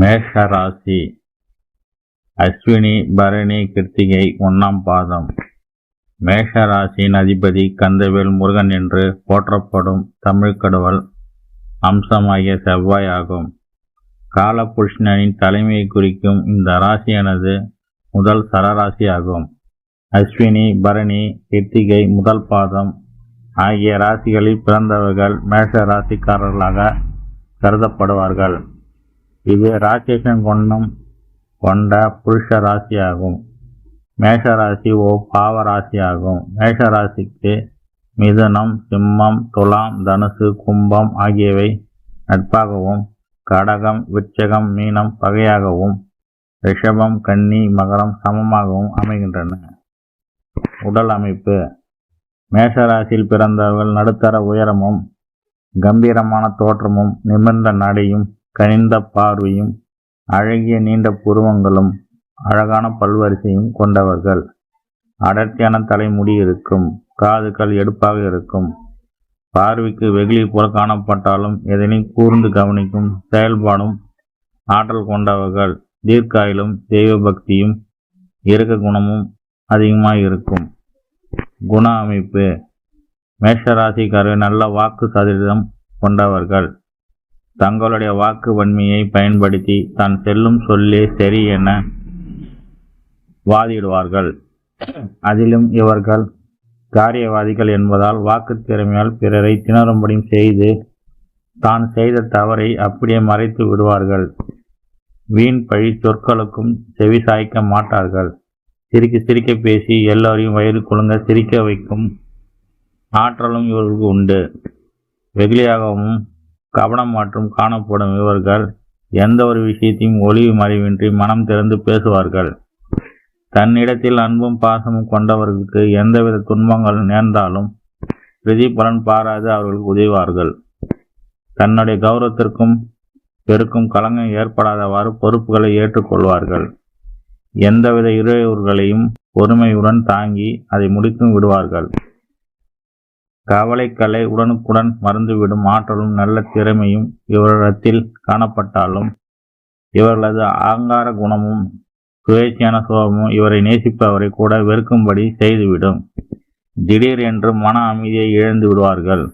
மேஷ ராசி அஸ்வினி பரணி கிருத்திகை ஒன்னாம் பாதம். மேஷ ராசியின் அதிபதி கந்தவேல் முருகன் என்று போற்றப்படும் தமிழ் கடவுள் அம்சமாகிய செவ்வாய் ஆகும். காலபுருஷ்ணனின் தலைமையை குறிக்கும் இந்த ராசியானது முதல் சரராசி ஆகும் அஸ்வினி பரணி கிருத்திகை முதல் பாதம் ஆகிய ராசிகளில் பிறந்தவர்கள் மேஷ ராசிக்காரர்களாக கருதப்படுவார்கள். இது ராட்சசன் கொண்டம் கொண்ட புருஷ ராசியாகும். மேஷ ராசி ஓ பாவராசியாகும். மேஷராசிக்கு மிதுனம் சிம்மம் துலாம் தனுசு கும்பம் ஆகியவை நட்பாகவும் கடகம் விச்சகம் மீனம் பகையாகவும் ரிஷபம் கன்னி மகரம் சமமாகவும் அமைகின்றன. உடல் அமைப்பு. மேஷ ராசியில் பிறந்தவர்கள் நடுத்தர உயரமும் கம்பீரமான தோற்றமும் நிமிர்ந்த நடையும் கனிந்த பார்வையும் அழகிய நீண்ட புருவங்களும் அழகான பல்வரிசையும் கொண்டவர்கள். அடர்த்தியான தலைமுடி இருக்கும் காதுகள் எடுப்பாக இருக்கும். பார்வைக்கு வெகுளி போல காணப்பட்டாலும் எதனை கூர்ந்து கவனிக்கும் செயல்பாடும் ஆற்றல் கொண்டவர்கள். தீர்க்காயிலும் தெய்வ பக்தியும் இறக்க குணமும் அதிகமாக இருக்கும். குண அமைப்பு. மேஷராசிக்காரர்கள் நல்ல வாக்கு சதவீதம் கொண்டவர்கள். தங்களுடைய வாக்கு வன்மையை பயன்படுத்தி தான் செல்லும் சொல்லே சரி என வாதிடுவார்கள். அதிலும் இவர்கள் காரியவாதிகள் என்பதால் வாக்கு திறமையால் பிறரை திணறும்படியும் செய்து தான் செய்த தவறை அப்படியே மறைத்து விடுவார்கள். வீண் பழி சொற்களுக்கும் செவி சாய்க்க மாட்டார்கள். சிரிக்க சிரிக்க பேசி எல்லோரையும் வயிறு குழுங்க சிரிக்க வைக்கும் ஆற்றலும் இவர்களுக்கு உண்டு. வெகுளியாகவும் கவனம் மற்றும் காணப்படும் இவர்கள் எந்த ஒரு விஷயத்தையும் ஒளிவு மறைவின்றி மனம் திறந்து பேசுவார்கள். தன்னிடத்தில் அன்பும் பாசமும் கொண்டவர்களுக்கு எந்தவித துன்பங்கள் நேர்ந்தாலும் பிரதிபலன் பாராது அவர்களுக்கு உதவுவார்கள். தன்னுடைய கௌரவத்திற்கும் பெருக்கும் களங்கம் ஏற்படாதவாறு பொறுப்புகளை ஏற்றுக்கொள்வார்கள். எந்தவித இறையூர்களையும் பொறுமையுடன் தாங்கி அதை முடித்தும் விடுவார்கள். கவலைக்கலை உடனுக்குடன் மறந்துவிடும் ஆற்றலும் நல்ல திறமையும் இவரிடத்தில் காணப்பட்டாலும் இவர்களது அகங்கார குணமும் சுயேட்சையான சுபாவமும் இவரை நேசிப்பவரை கூட வெறுக்கும்படி செய்துவிடும். திடீர் என்று மன அமைதியை இழந்து விடுவார்கள்.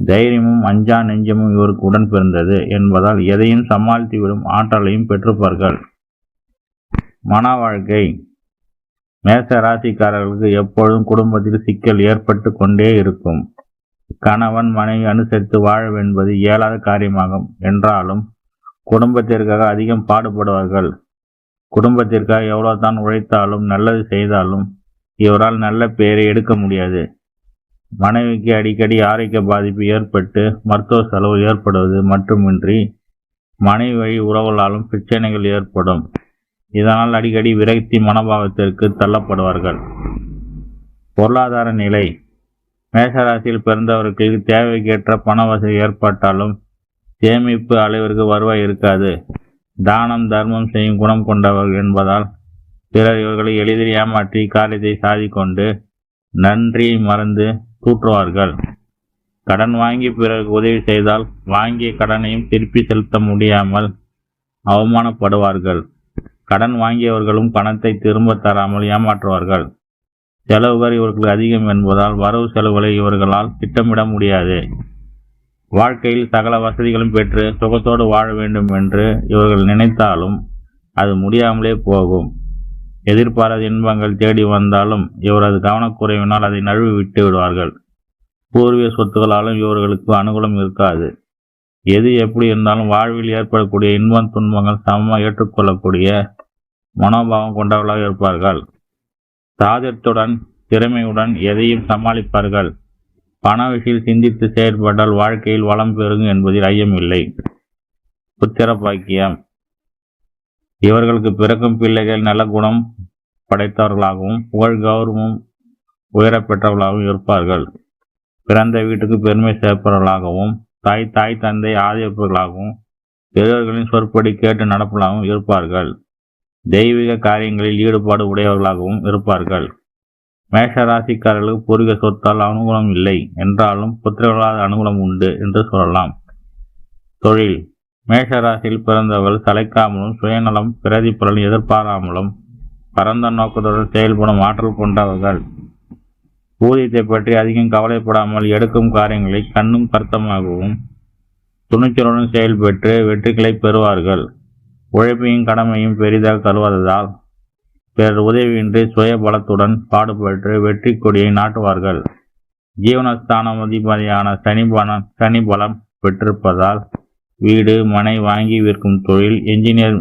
தைரியமும் அஞ்சா நெஞ்சமும் இவருக்கு உடன் பிறந்தது என்பதால் எதையும் சமாளித்து விடும் ஆற்றலையும் பெற்றுப்பார்கள் மன வாழ்க்கை மேச ராசிக்காரர்களுக்கு எப்பொழுதும் குடும்பத்தில் சிக்கல் ஏற்பட்டு கொண்டே இருக்கும். கணவன் மனைவி அனுசரித்து வாழவென்பது இயலாத காரியமாகும். என்றாலும் குடும்பத்திற்காக அதிகம் பாடுபடுவார்கள். குடும்பத்திற்காக எவ்வளவுதான் உழைத்தாலும் நல்லது செய்தாலும் இவரால் நல்ல பெயரை எடுக்க முடியாது. மனைவிக்கு அடிக்கடி ஆரோக்கிய பாதிப்பு ஏற்பட்டு மருத்துவ செலவு ஏற்படுவது மட்டுமின்றி மனைவி வழி உறவுகளாலும் பிரச்சனைகள் ஏற்படும். இதனால் அடிக்கடி விரக்தி மனோபாவத்திற்கு தள்ளப்படுவார்கள். பொருளாதார நிலை. மேஷராசியில் பிறந்தவர்களுக்கு தேவைக்கேற்ற பண வசதி ஏற்பட்டாலும் சேமிப்பு அளவிற்கு வருவாய் இருக்காது. தானம் தர்மம் செய்யும் குணம் கொண்டவர்கள் என்பதால் பிறர் இவர்களை எளிதில் ஏமாற்றி காரியத்தை சாதிக்கொண்டு நன்றியை மறந்து தூற்றுவார்கள் கடன் வாங்கி பிறருக்கு உதவி செய்தால் வாங்கிய கடனையும் திருப்பி செலுத்த முடியாமல் அவமானப்படுவார்கள். கடன் வாங்கியவர்களும் பணத்தை திரும்ப தராமல் ஏமாற்றுவார்கள். செலவுகள் இவர்களுக்கு அதிகம் என்பதால் வரவு செலவுகளை இவர்களால் திட்டமிட முடியாது. வாழ்க்கையில் சகல வசதிகளும் பெற்று சுகத்தோடு வாழ வேண்டும் என்று இவர்கள் நினைத்தாலும் அது முடியாமலே போகும். எதிர்பாராத இன்பங்கள் தேடி வந்தாலும் இவரது கவனக்குறைவினால் அதை நழுவி விட்டு விடுவார்கள். பூர்வீக சொத்துக்களாலும் இவர்களுக்கு அனுகூலம் இருக்காது. எது எப்படி இருந்தாலும் வாழ்வில் ஏற்படக்கூடிய இன்பம் துன்பங்கள் சமமாக ஏற்றுக்கொள்ளக்கூடிய மனோபாவம் கொண்டவர்களாக இருப்பார்கள். சாதத்துடன் திறமையுடன் எதையும் சமாளிப்பார்கள். பண விஷயில் சிந்தித்து செயற்பட்டால் வாழ்க்கையில் வளம் பெருகும் என்பதில் ஐயமில்லை புத்திர பாக்கியம். இவர்களுக்கு பிறக்கும் பிள்ளைகள் நல்ல குணம் படைத்தவர்களாகவும் புகழ் கௌரவம் உயரப்பெற்றவர்களாகவும் இருப்பார்கள். பிறந்த வீட்டுக்கு பெருமை சேர்ப்பவர்களாகவும் தாய் தாய் தந்தை ஆதரிப்பவர்களாகவும் பெரியவர்களின் சொற்படி கேட்டு நடப்பதாகவும் இருப்பார்கள். தெய்வீக காரியங்களில் ஈடுபாடு உடையவர்களாகவும் இருப்பார்கள். மேஷ ராசிக்காரர்களுக்கு பூர்வீக சொத்தால் அனுகூலம் இல்லை. என்றாலும் புத்திரர்களால் அனுகூலம் உண்டு என்று சொல்லலாம். தொழில். மேஷராசியில் பிறந்தவர்கள் சளைக்காமலும் சுயநலம் பிரதிபலன் எதிர்பாராமலும் பரந்த நோக்கத்துடன் செயல்படும் ஆற்றல் கொண்டவர்கள். ஊதியத்தை பற்றி அதிகம் கவலைப்படாமல் எடுக்கும் காரியங்களை கண்ணும் கருத்தமாகவும் துணிச்சலுடன் செயல்பெற்று வெற்றிகளை பெறுவார்கள். உழைப்பையும் கடமையும் பெரிதாக கருவாததால் பிறர் உதவியின்றி சுய பலத்துடன் பாடுபட்டு வெற்றி கொடியை நாட்டுவார்கள். ஜீவனஸ்தான அதிபதியான சனி பலம் சனி பலம் பெற்றிருப்பதால் வீடு மனை வாங்கி விற்கும் தொழில் என்ஜினியர்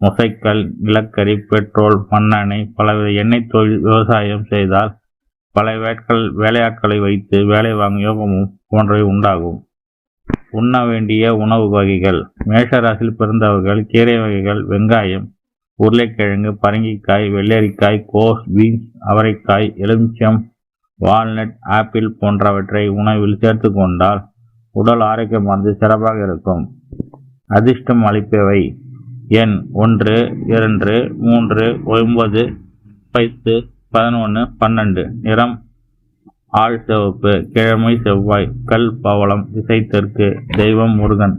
முசைக்கல் நிலக்கரி பெட்ரோல் மண்ணெண்ணெய் பலவித எண்ணெய் தொழில் விவசாயம் செய்தால் பல வேட்கள் வேலையாட்களை வைத்து வேலை வாங்கும் யோகமும் போன்றவை உண்டாகும். உண்ண வேண்டிய உணவு வகைகள் மேஷராசியில் பிறந்தவர்கள் கீரை வகைகள் வெங்காயம் உருளைக்கிழங்கு பரங்கிக்காய் வெள்ளரிக்காய் கோஸ் பீன்ஸ் அவரைக்காய் எலுமிச்சம் வால்நட் ஆப்பிள் போன்றவற்றை உணவில் சேர்த்து கொண்டால் உடல் ஆரோக்கியமானது சிறப்பாக இருக்கும். அதிர்ஷ்டம் அளிப்பவை. எண் ஒன்று இரண்டு மூன்று ஒன்பது பத்து பதினொன்று பன்னெண்டு நிறம் ஆள் சிவப்பு கிழமை செவ்வாய் கல் பவளம் திசை தெற்கு தெய்வம் முருகன்.